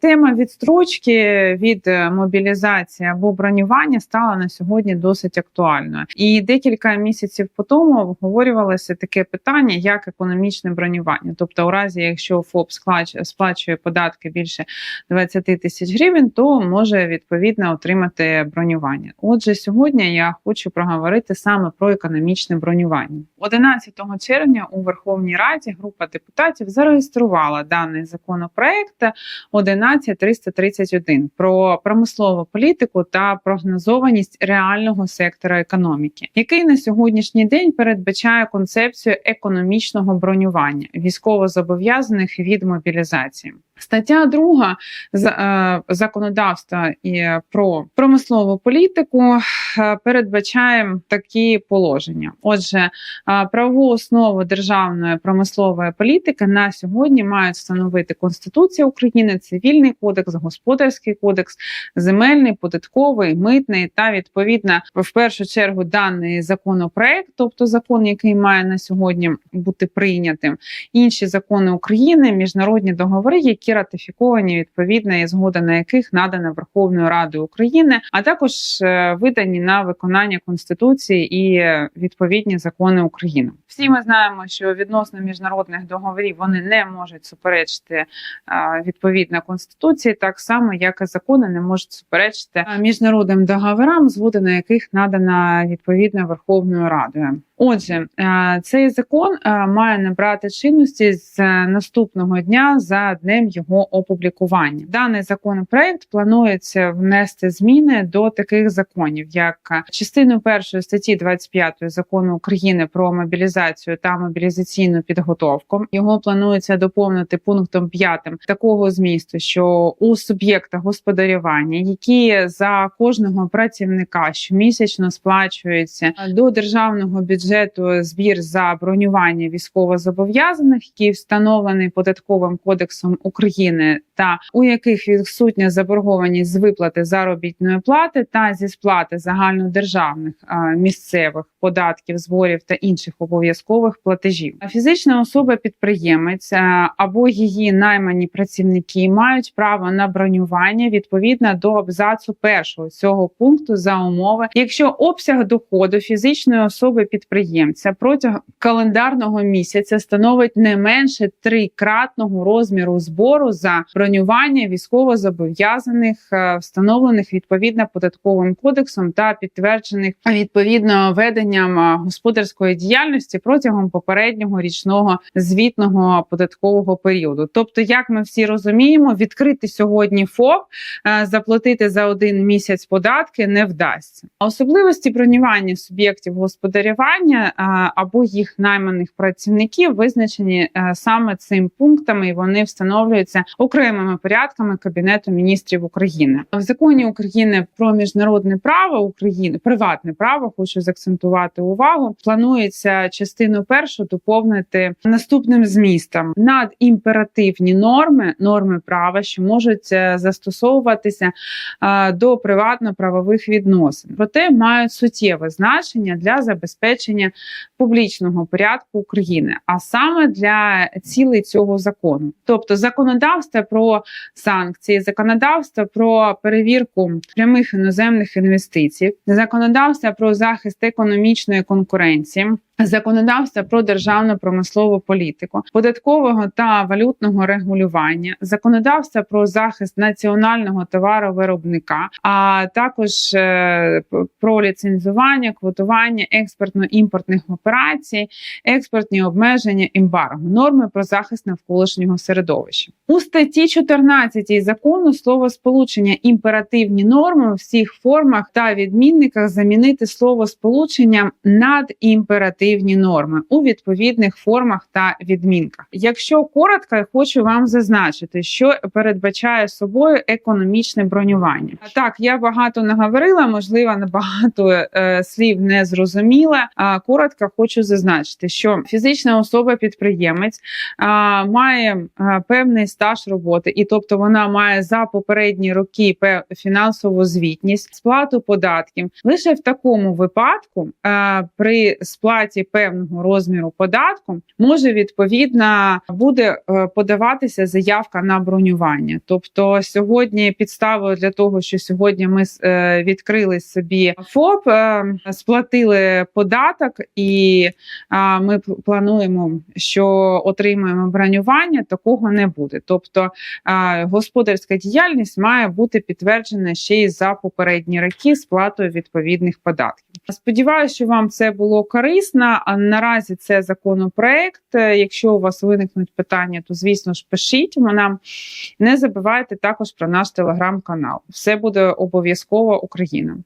Тема відстрочки від е, мобілізації або бронювання стала на сьогодні досить актуальною. І декілька місяців по тому обговорювалося таке питання, як економічне бронювання. Тобто, у разі, якщо ФОП сплачує податки більше 20 тисяч гривень, то може відповідно отримати бронювання. Отже, сьогодні я хочу проговорити саме про економічне бронювання. 11 червня у Верховній Раді група депутатів зареєструвала даний законопроект 11331 про промислову політику та прогнозованість реального сектора економіки, який на сьогоднішній день передбачає концепцію економічного бронювання військовозобов'язаних від мобілізації. Стаття 2 законодавства і про промислову політику е, передбачає такі положення. Отже, е, правову основу державної промислової політики на сьогодні мають встановити Конституція України, цивільний кодекс, господарський кодекс, земельний, податковий, митний та відповідно в першу чергу даний законопроект, тобто закон, який має на сьогодні бути прийнятим, інші закони України, міжнародні договори, які ратифіковані відповідно і згода на яких надана Верховною Радою України, а також е, видані на виконання Конституції і відповідні закони України. Всі ми знаємо, що відносно міжнародних договорів вони не можуть суперечити е, відповідно конституції, так само як і закони не можуть суперечити е, міжнародним договорам, згода на яких надана відповідно Верховною Радою. Отже, е, цей закон е, має набрати чинності з е, наступного дня за днем його опублікування. Даний законопроект планується внести зміни до таких законів, як частину першої статті 25 закону України про мобілізацію та мобілізаційну підготовку. Його планується доповнити пунктом 5 такого змісту, що у суб'єкта господарювання, які за кожного працівника щомісячно сплачуються до державного бюджету збір за бронювання військовозобов'язаних, який встановлений податковим кодексом України, та у яких відсутня заборгованість з виплати заробітної плати та зі сплати загальнодержавних місцевих податків, зборів та інших обов'язкових платежів. Фізична особа-підприємець або її наймані працівники мають право на бронювання відповідно до абзацу першого цього пункту за умови, якщо обсяг доходу фізичної особи підприємця протягом календарного місяця становить не менше трикратного розміру збору за бронювання військовозобов'язаних, е, встановлених відповідно податковим кодексом та підтверджених відповідно веденням е, господарської діяльності протягом попереднього річного звітного податкового періоду. Тобто, як ми всі розуміємо, відкрити сьогодні ФОП, е, заплатити за один місяць податки не вдасться. Особливості бронювання суб'єктів господарювання а, або їх найманих працівників визначені е, саме цим пунктами, і вони встановлюються окремими порядками Кабінету міністрів України. В законі України про міжнародне право України, приватне право, хочу заакцентувати увагу. Планується частину першу доповнити наступним змістом надімперативні норми, норми права, що можуть е, застосовуватися е, до приватно-правових відносин, проте мають суттєве значення для забезпечення публічного порядку України, а саме для цілей цього закону, тобто законодавство про санкції, законодавство про перевірку прямих іноземних інвестицій, законодавство про захист економічної конкуренції. Законодавства про державну промислову політику, податкового та валютного регулювання, законодавства про захист національного товаровиробника, а також е, про ліцензування, квотування експортно-імпортних операцій, експортні обмеження, ембарго, норми про захист навколишнього середовища. У статті 14 закону слово сполучення імперативні норми у всіх формах та відмінниках замінити слово сполучення надімперативні норми у відповідних формах та відмінках. Якщо коротко, я хочу вам зазначити, що передбачає собою економічне бронювання. Так, я багато наговорила, можливо, набагато е, слів не зрозуміла. А коротко хочу зазначити, що фізична особа-підприємець а, має а, певний стаж роботи, і тобто вона має за попередні роки фінансову звітність, сплату податків. Лише в такому випадку а, при сплаті сплаті певного розміру податку, може відповідно буде е, подаватися заявка на бронювання. Тобто, сьогодні підставою для того, що сьогодні ми е, відкрили собі ФОП, е, сплатили податок, і ми плануємо, що отримаємо бронювання, такого не буде. Тобто господарська діяльність має бути підтверджена ще й за попередні роки сплатою відповідних податків. Сподіваюся, що вам це було корисно. А наразі це законопроект. Е, Якщо у вас виникнуть питання, то звісно ж пишіть нам. Не забувайте також про наш телеграм-канал. Все буде обов'язково Україна.